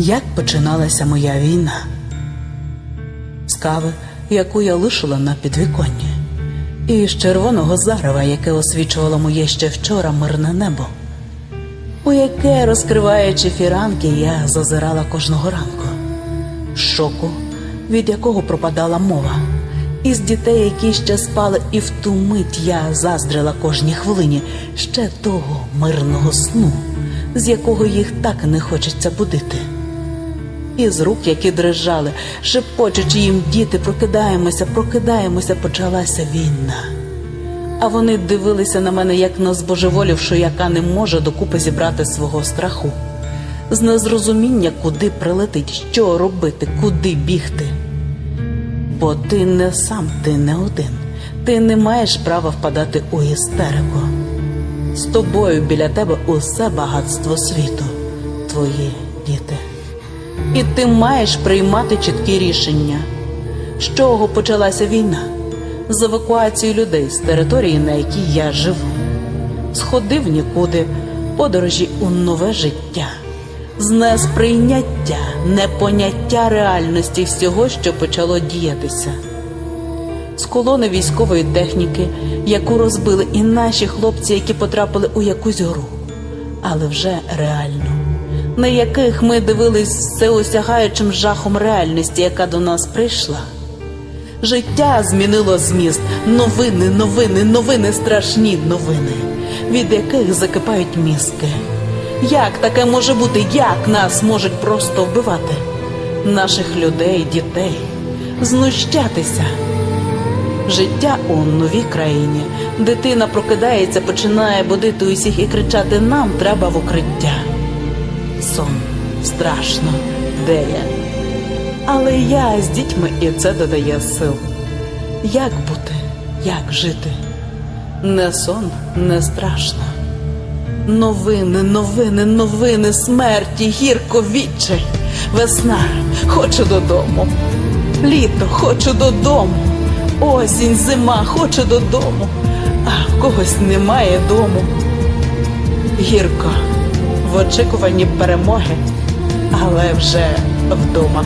Як починалася моя війна? З кави, яку я лишила на підвіконні, і з червоного зарева, яке освічувало моє ще вчора мирне небо, у яке, розкриваючи фіранки, я зазирала кожного ранку, шоку, від якого пропадала мова, із дітей, які ще спали, і в ту мить я заздрила кожній хвилині ще того мирного сну, з якого їх так не хочеться будити. Із рук, які дрижали, шепочучи їм діти, прокидаємося, прокидаємося, почалася війна. А вони дивилися на мене, як на збожеволівшу, яка не може докупи зібрати свого страху, з незрозуміння, куди прилетить, що робити, куди бігти. Бо ти не сам, ти не один, ти не маєш права впадати у істерику. З тобою біля тебе усе багатство світу, твої діти. І ти маєш приймати чіткі рішення. З чого почалася війна? З евакуації людей з території, на якій я живу. Сходив нікуди, подорожі у нове життя, з несприйняття, непоняття реальності всього, що почало діятися. З колони військової техніки, яку розбили і наші хлопці, які потрапили у якусь гру, але вже реально на яких ми дивились всеосягаючим жахом реальності, яка до нас прийшла. Життя змінило зміст, новини, новини, новини, страшні новини, від яких закипають мізки. Як таке може бути? Як нас можуть просто вбивати? Наших людей, дітей, знущатися. Життя у новій країні. Дитина прокидається, починає будити усіх і кричати: Нам треба в укриття сон, страшно, де я? Але я з дітьми і це додає сил. Як бути, як жити? Не сон, не страшно. Новини, новини, новини, смерті, гірко відчай. Весна, хочу додому. Літо, хочу додому. Осінь, зима, хочу додому. А в когось немає дому. Гірко в очікуванні перемоги, але вже вдома.